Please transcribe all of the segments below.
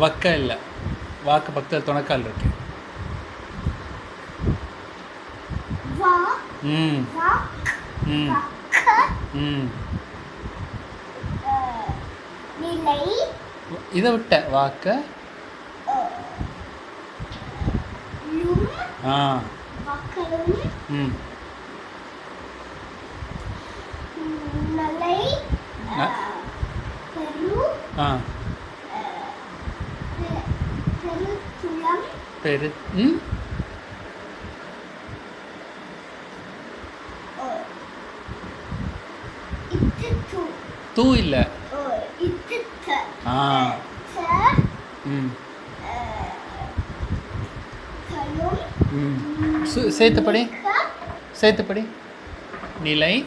வக்க இல்லை. வாக்கு பக்கத்தில் துணக்கால் இருக்கு. ம். ம். ம். இதை விட்ட. வாக்க. ஆ. ம். ஆ. பெரு ம். தூ இல்லை. ஆ. ம். ம். சு சேர்த்துப்படி. சேர்த்துப்படி. நிலை.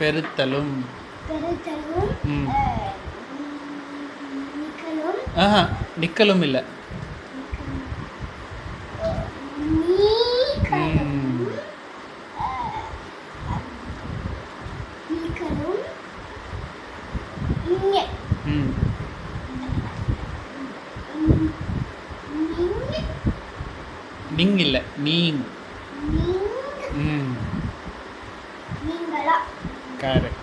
பெருத்தலும். ம். ஆஹா நிக்கலும் இல்லை. ம். ம். நிங் இல்லை நீங். cara.